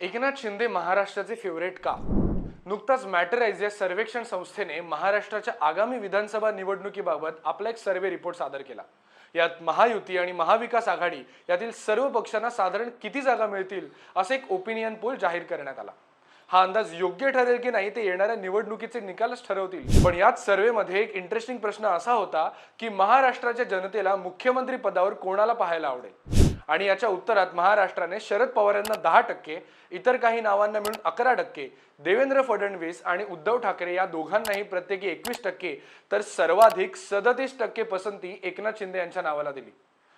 एकनाथ शिंदे महाराष्ट्राचे फेवरेट का? नुकताच मॅटराईज या सर्वेक्षण संस्थेने महाराष्ट्राच्या आगामी विधानसभा निवडणुकीबाबत आपला एक सर्वे रिपोर्ट सादर केला. यात महायुती आणि महाविकास आघाडी यातील सर्व पक्षांना साधारण किती जागा मिळतील असं एक ओपिनियन पोल जाहीर करण्यात आला. हा अंदाज योग्य ठरेल की नाही ते येणाऱ्या निवडणुकीचे निकालच ठरवतील. पण याच सर्वेमध्ये एक इंटरेस्टिंग प्रश्न असा होता की महाराष्ट्राच्या जनतेला मुख्यमंत्री पदावर कोणाला पाहायला आवडेल? आणि याच्या उत्तरात महाराष्ट्राने शरद पवार यांना दहा टक्के इतर काही नावांना मिळून अकरा टक्के देवेंद्र फडणवीस आणि उद्धव ठाकरे या दोघांनाही प्रत्येकी एकवीस टक्के तर सर्वाधिक सदतीस टक्के पसंती एकनाथ शिंदे यांच्या नावाला दिली.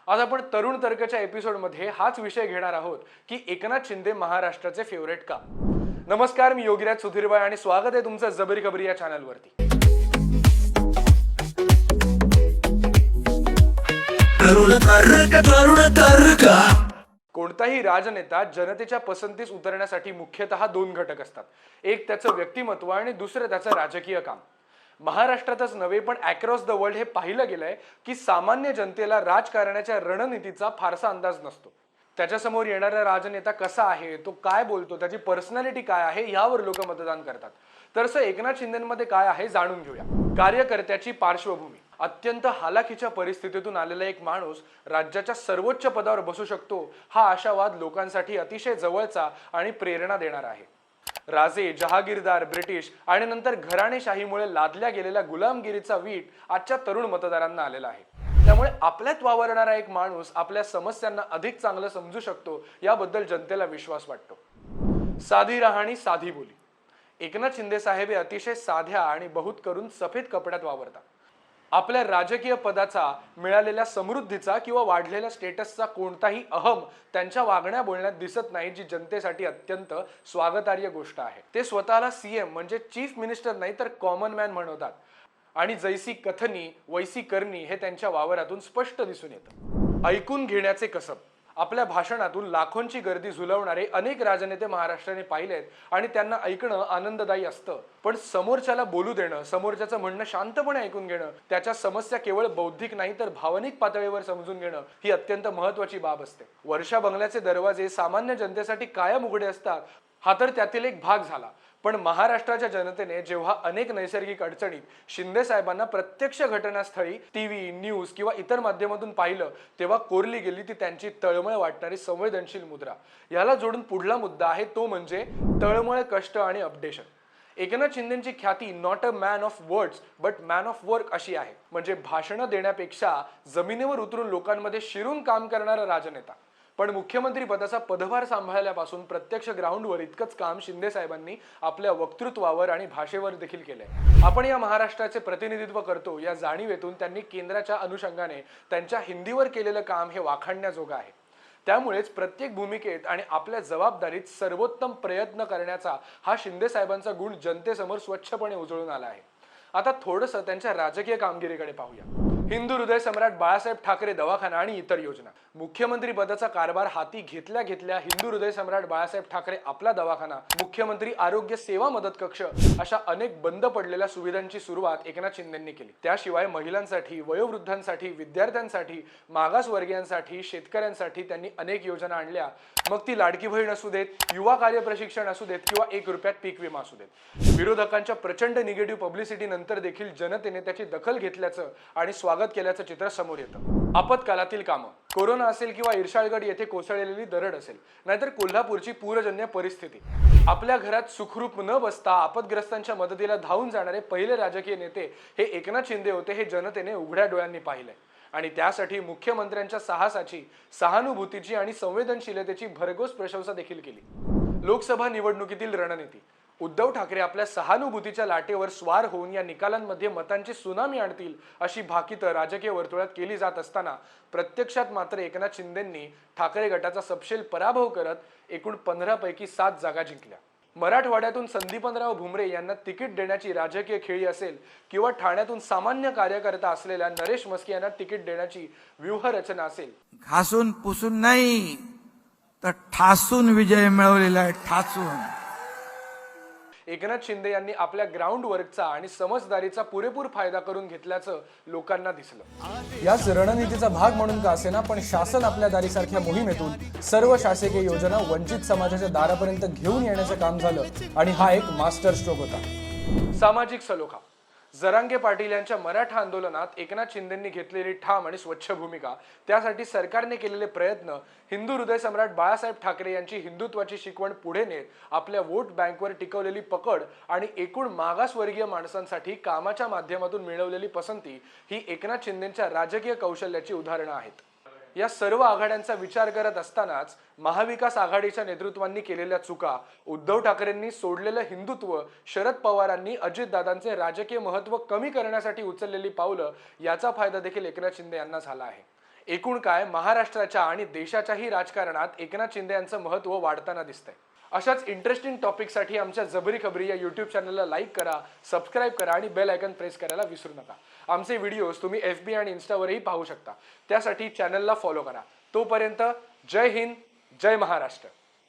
आज आपण तरुण तर्कच्या एपिसोडमध्ये हाच विषय घेणार आहोत की एकनाथ शिंदे महाराष्ट्राचे फेवरेट का? नमस्कार मी योगीराज सुधीरबाय आणि स्वागत आहे तुमचं जबरी खबरी या चॅनलवरती तरुण तरुण कोणताही राजनेता जनतेच्या पसंतीस उतरण्यासाठी मुख्यतः दोन घटक असतात. एक त्याचं व्यक्तिमत्व आणि दुसरं त्याचं राजकीय काम. महाराष्ट्रातच नव्हे पण अक्रॉस द वर्ल्ड हे पाहिलं गेलंय की सामान्य जनतेला राजकारणाच्या रणनीतीचा फारसा अंदाज नसतो. त्याच्यासमोर येणारा राजनेता कसा आहे तो काय बोलतो त्याची पर्सनॅलिटी काय आहे यावर लोक मतदान करतात. तर असं एकनाथ शिंदेमध्ये काय आहे जाणून घेऊया. कार्यकर्त्याची पार्श्वभूमी. अत्यंत हालाखीच्या परिस्थितीतून आलेला एक माणूस राज्याच्या सर्वोच्च पदावर बसू शकतो हा आशावाद लोकांसाठी अतिशय जवळचा आणि प्रेरणा देणारा आहे. राजे जहागीरदार ब्रिटिश आणि नंतर घराणेशाहीमुळे लादल्या गेलेल्या गुलामगिरीचा वीट आजच्या तरुण मतदारांना आलेला आहे. त्यामुळे आपल्यात वावरणारा एक माणूस आपल्या समस्यांना अधिक चांगलं समजू शकतो याबद्दल जनतेला विश्वास वाटतो. साधी राहणी साधी बोली. एकनाथ शिंदे साहेब हे अतिशय साध्या आणि बहुत करून सफेद कपड्यात वावरतात. आपल्या राजकीय पदाचा मिळालेल्या समृद्धीचा किंवा वाढलेल्या स्टेटसचा कोणताही अहम त्यांच्या वागण्या बोलण्यात दिसत नाही जी जनतेसाठी अत्यंत स्वागतार्य गोष्ट आहे. ते स्वतःला सीएम म्हणजे चीफ मिनिस्टर नाही तर कॉमन मॅन म्हणवतात आणि जैसी कथनी वैसी करणी हे त्यांच्या वावरातून स्पष्ट दिसून येतं. ऐकून घेण्याचे कसब. आपल्या भाषणातून लाखोंची गर्दी झुलवणारे अनेक राजनेते महाराष्ट्राने पाहिलेत आणि त्यांना ऐकणं आनंददायी असतं. पण समोरच्याला बोलू देणं समोरच्याचं म्हणणं शांतपणे ऐकून घेणं त्याच्या समस्या केवळ बौद्धिक नाही तर भावनिक पातळीवर समजून घेणं ही अत्यंत महत्वाची बाब असते. वर्षा बंगल्याचे दरवाजे सामान्य जनतेसाठी कायम उघडे असतात हा तर त्यातील एक भाग झाला. पण महाराष्ट्राच्या जनतेने जेव्हा अनेक नैसर्गिक अडचणीत शिंदे साहेबांना प्रत्यक्ष घटनास्थळी टीव्ही न्यूज किंवा इतर माध्यमातून पाहिलं तेव्हा कोरली गेली ती त्यांची तळमळ वाटणारी संवेदनशील मुद्रा. याला जोडून पुढला मुद्दा आहे तो म्हणजे तळमळ कष्ट आणि अपडेशन. एकनाथ शिंदेची ख्याती not a man of words but man of work अशी आहे. म्हणजे भाषणं देण्यापेक्षा जमिनीवर उतरून लोकांमध्ये शिरून काम करणारा राजनेता. पण मुख्यमंत्री पदाचा पदभार सांभाळल्यापासून प्रत्यक्ष ग्राउंडवर इतकंच काम शिंदे साहेबांनी आपल्या वक्तृत्वावर आणि भाषेवर देखील केलंय. आपण या महाराष्ट्राचे प्रतिनिधित्व करतो या जाणीवेतून त्यांनी केंद्राच्या अनुषंगाने त्यांच्या हिंदीवर केलेलं काम हे वाखाणण्याजोगं आहे. त्यामुळेच प्रत्येक भूमिकेत आणि आपल्या जबाबदारीत सर्वोत्तम प्रयत्न करण्याचा हा शिंदे साहेबांचा गुण जनतेसमोर स्वच्छपणे उजळून आला आहे. आता थोडंसं त्यांच्या राजकीय कामगिरीकडे पाहूया. हिंदू हृदय सम्राट बाळासाहेब ठाकरे दवाखाना आणि इतर योजना. मुख्यमंत्री पदाचा कारभार हाती घेतल्या घेतल्या हिंदू हृदय सम्राट बाळासाहेब ठाकरे आपला दवाखाना मुख्यमंत्री आरोग्य सेवा मदत कक्ष अशा अनेक बंद पडलेल्या सुविधांची सुरुवात एकनाथ शिंदेंनी केली. त्याशिवाय महिलांसाठी वयोवृद्धांसाठी विद्यार्थ्यांसाठी मागासवर्गीयांसाठी शेतकऱ्यांसाठी त्यांनी अनेक योजना आणल्या. मग ती लाडकी बहीण असू देत युवा कार्य प्रशिक्षण असू देत किंवा एक रुपयात पीक विमा असू देत. विरोधकांच्या प्रचंड निगेटिव्ह पब्लिसिटी नंतर देखील जनतेने त्याची दखल घेतल्याचं आणि स्वागत स्वागत केल्याचं चित्र समोर येतं. आपत्कालातील कामं. कोरोना असेल किंवा इर्शाळगड येथे कोसळलेली दरड असेल नाहीतर कोल्हापूरची पूरजन्य परिस्थिती. आपल्या घरात सुखरूप न बसता आपदग्रस्तांच्या मदतीला धावून जाणारे पहिले राजकीय नेते हे एकनाथ शिंदे होते हे जनतेने उघड्या डोळ्यांनी पाहिलंय. आणि त्यासाठी मुख्यमंत्र्यांच्या साहसाची सहानुभूतीची आणि संवेदनशीलतेची भरघोस प्रशंसा देखील केली. लोकसभा निवडणुकीतील रणनीती. उद्धव ठाकरे आपल्या सहानुभूतीच्या लाटेवर स्वार होऊन या निकालांमध्ये मतांची सुनामी आणतील अशी भाकितं राजकीय वर्तुळात केली जात असताना प्रत्यक्षात मात्र एकनाथ शिंदेंनी ठाकरे गटाचा सपशेल पराभव करत एकूण पंधरापैकी सात जागा जिंकल्या. मराठवाड्यातून संदीपनराव भुमरे यांना तिकीट देण्याची राजकीय खेळी असेल किंवा ठाण्यातून सामान्य कार्यकर्ता असलेल्या नरेश मस्के यांना तिकीट देण्याची व्यूहरचना असेल. घासून पुसून नाही तर ठासून विजय मिळवलेला आहे ठासून. एकनाथ शिंदे यांनी आपल्या ग्राउंड वर्कचा आणि समजदारीचा पुरेपूर फायदा करून घेतल्याचं लोकांना दिसलं. याच रणनीतीचा भाग म्हणून का असेना पण शासन आपल्या दारीसारख्या मोहिमेतून सर्व शासकीय योजना वंचित समाजाच्या दारापर्यंत घेऊन येण्याचं काम झालं आणि हा एक मास्टर स्ट्रोक होता. सामाजिक सलोखा. जरांगे पाटील यांच्या मराठा आंदोलनात एकनाथ शिंदेंनी घेतलेली ठाम आणि स्वच्छ भूमिका. त्यासाठी सरकारने केलेले प्रयत्न हिंदू हृदय सम्राट बाळासाहेब ठाकरे यांची हिंदुत्वाची शिकवण पुढे नेत आपल्या वोट बँकवर टिकवलेली पकड आणि एकूण मागासवर्गीय माणसांसाठी कामाच्या माध्यमातून मिळवलेली पसंती ही एकनाथ शिंदेच्या राजकीय कौशल्याची उदाहरणं आहेत. या सर्व आघाड्यांचा विचार करत असतानाच महाविकास आघाडीच्या नेतृत्वांनी केलेल्या चुका उद्धव ठाकरेंनी सोडलेलं हिंदुत्व शरद पवारांनी अजितदादांचे राजकीय महत्त्व कमी करण्यासाठी उचललेली पावलं याचा फायदा देखील एकनाथ शिंदे यांना झाला आहे. एकूण काय महाराष्ट्राच्या आणि देशाच्याही राजकारणात एकनाथ शिंदे यांचं महत्त्व वाढताना दिसतंय. अशाच इंटरेस्टिंग टॉपिकसाठी आमच्या जबरी खबरी या यूट्यूब चॅनलला लाईक करा सबस्क्राईब करा आणि बेल आयकन प्रेस करायला विसरू नका. आमचे व्हिडिओज तुम्ही एफ बी आणि इन्स्टावरही पाहू शकता. त्यासाठी चॅनलला फॉलो करा. तोपर्यंत जय हिंद जय महाराष्ट्र.